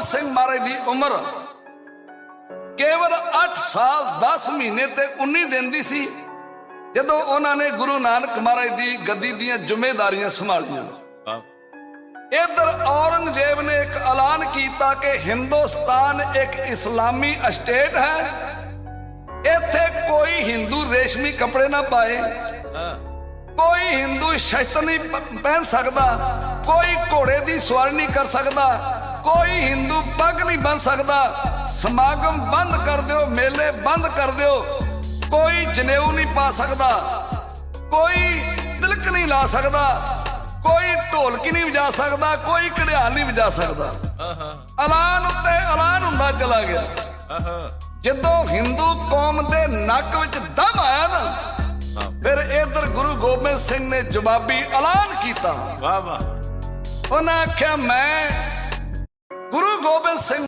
ਸਿੰਘ ਮਹਾਰਾਜ ਦੀ ਉਮਰ ਕੇਵਲ 8 ਸਾਲ 10 ਮਹੀਨੇ ਤੇ 19 ਦਿਨ ਦੀ ਸੀ ਜਦੋਂ ਉਹਨਾਂ ਨੇ ਗੁਰੂ ਨਾਨਕ ਮਹਾਰਾਜ ਦੀ ਗੱਦੀ ਦੀਆਂ ਜ਼ਿੰਮੇਵਾਰੀਆਂ ਸੰਭਾਲੀਆਂ। ਇਧਰ ਔਰੰਗਜ਼ੇਬ ਨੇ ਇੱਕ ਐਲਾਨ ਕੀਤਾ ਕਿ ਹਿੰਦੁਸਤਾਨ ਇੱਕ ਇਸਲਾਮੀ ਸਟੇਟ ਹੈ। ਇੱਥੇ ਕੋਈ ਹਿੰਦੂ ਰੇਸ਼ਮੀ ਕੱਪੜੇ ਨਾ ਪਾਏ। ਕੋਈ ਹਿੰਦੂ ਸ਼ਸਤਰ ਨਹੀਂ ਪਹਿਨ ਸਕਦਾ। ਕੋਈ ਘੋੜੇ ਦੀ ਸਵਾਰੀ ਨਹੀਂ ਕਰ ਸਕਦਾ। ਕੋਈ ਹਿੰਦੂ ਪੱਗ ਨਹੀਂ ਬੰਨ ਸਕਦਾ। ਸਮਾਗਮ ਬੰਦ ਕਰ ਦਿਓ ਮੇਲੇ ਬੰਦ ਕਰ ਦਿਓ। ਕੋਈ ਜਨੇਊ ਨਹੀਂ ਪਾ ਸਕਦਾ। ਕੋਈ ਤਿਲਕ ਨਹੀਂ ਲਾ ਸਕਦਾ। ਕੋਈ ਢੋਲਕੀ ਨਹੀਂ ਵਜਾ ਸਕਦਾ। ਕੋਈ ਘੜਿਆਲ ਨਹੀਂ ਵਜਾ ਸਕਦਾ। ਐਲਾਨ ਉੱਤੇ ਐਲਾਨ ਹੁੰਦਾ ਚਲਾ ਗਿਆ। ਜਦੋਂ ਹਿੰਦੂ ਕੌਮ ਦੇ ਨੱਕ ਵਿੱਚ ਦਮ ਆਇਆ ਨਾ ਫਿਰ ਇਧਰ ਗੁਰੂ ਗੋਬਿੰਦ ਸਿੰਘ ਨੇ ਜਵਾਬੀ ਐਲਾਨ ਕੀਤਾ। ਵਾਹ ਵਾਹ। ਉਹਨਾਂ ਆਖਿਆ ਮੈਂ ਗੁਰੂ ਗੋਬਿੰਦ ਸਿੰਘ